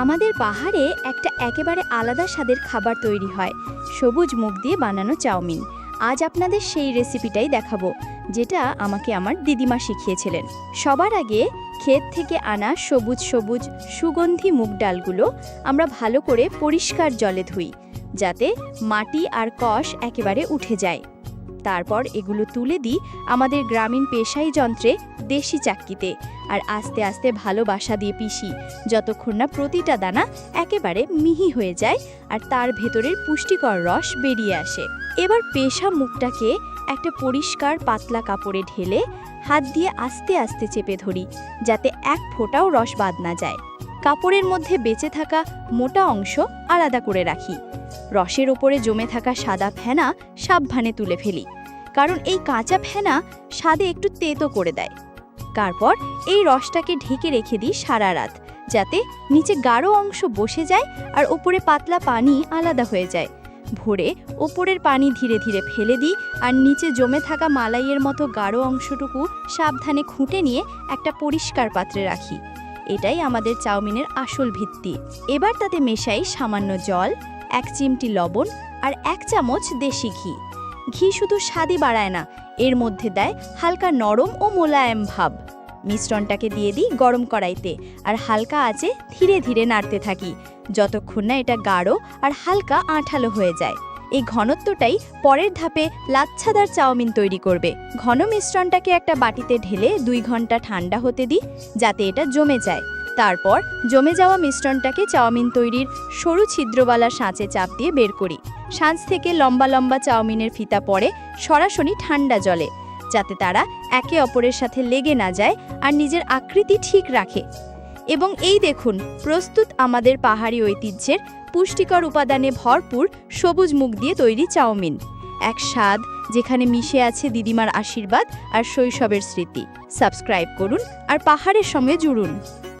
আমাদের পাহাড়ে একটা একেবারে আলাদা স্বাদের খাবার তৈরি হয়, সবুজ মুগ দিয়ে বানানো চাউমিন। আজ আপনাদের সেই রেসিপিটাই দেখাবো, যেটা আমাকে আমার দিদিমা শিখিয়েছিলেন। সবার আগে ক্ষেত থেকে আনা সবুজ সবুজ সুগন্ধি মুগ ডালগুলো আমরা ভালো করে পরিষ্কার জলে ধুই, যাতে মাটি আর কষ একেবারে উঠে যায়। তারপর এগুলো তুলে দিই আমাদের গ্রামীণ পেশাই যন্ত্রে দেশি চাক্কিতে আর আস্তে আস্তে ভালোবাসা দিয়ে পিষি যতক্ষণ না প্রতিটা দানা একেবারে মিহি হয়ে যায় আর তার ভেতরের পুষ্টিকর রস বেরিয়ে আসে। এবার পেশা মুখটাকে একটা পরিষ্কার পাতলা কাপড়ে ঢেলে হাত দিয়ে আস্তে আস্তে চেপে ধরি, যাতে এক ফোঁটাও রস বাদ না যায়। কাপড়ের মধ্যে বেঁচে থাকা মোটা অংশ আলাদা করে রাখি। রসের ওপরে জমে থাকা সাদা ফেনা সাবধানে তুলে ফেলি, কারণ এই কাঁচা ফেনা স্বাদে একটু তেতো করে দেয়। তারপর এই রসটাকে ঢেকে রেখে দিই সারা রাত, যাতে নিচে গাঢ় অংশ বসে যায় আর ওপরে পাতলা পানি আলাদা হয়ে যায়। ভোরে ওপরের পানি ধীরে ধীরে ফেলে দিই আর নিচে জমে থাকা মালাইয়ের মতো গাঢ় অংশটুকু সাবধানে খুঁটে নিয়ে একটা পরিষ্কার পাত্রে রাখি। এটাই আমাদের চাউমিনের আসল ভিত্তি। এবার তাতে মেশাই সামান্য জল এক চিমটি লবণ আর এক চামচ দেশি ঘি। ঘি শুধু স্বাদই বাড়ায় না, এর মধ্যে দেয় হালকা নরম ও মোলায়েম ভাব। মিশ্রণটাকে দিয়ে দিই গরম কড়াইতে আর হালকা আঁচে ধীরে ধীরে নাড়তে থাকি, যতক্ষণ না এটা গাঢ় আর হালকা আঠালো হয়ে যায়। এই ঘনত্বটাই পরের ধাপে লাচ্ছাদার চাউমিন তৈরি করবে। ঘন মিশ্রণটাকে একটা বাটিতে ঢেলে দুই ঘণ্টা ঠান্ডা হতে দিই, যাতে এটা জমে যায়। তারপর জমে যাওয়া মিশ্রণটাকে চাউমিন তৈরির সরু ছিদ্রওয়ালা সাঁচে চাপ দিয়ে বের করি। সাঁচ থেকে লম্বা লম্বা চাউমিনের ফিতা পড়ে সরাসরি ঠান্ডা জলে, যাতে তারা একে অপরের সাথে লেগে না যায় আর নিজের আকৃতি ঠিক রাখে। এবং এই দেখুন, প্রস্তুত আমাদের পাহাড়ি ঐতিহ্যের পুষ্টিকর উপাদানে ভরপুর সবুজ মুখ দিয়ে তৈরি চাউমিন। এক স্বাদ যেখানে মিশে আছে দিদিমার আশীর্বাদ আর শৈশবের স্মৃতি। সাবস্ক্রাইব করুন আর পাহাড়ের সঙ্গে জুড়ুন।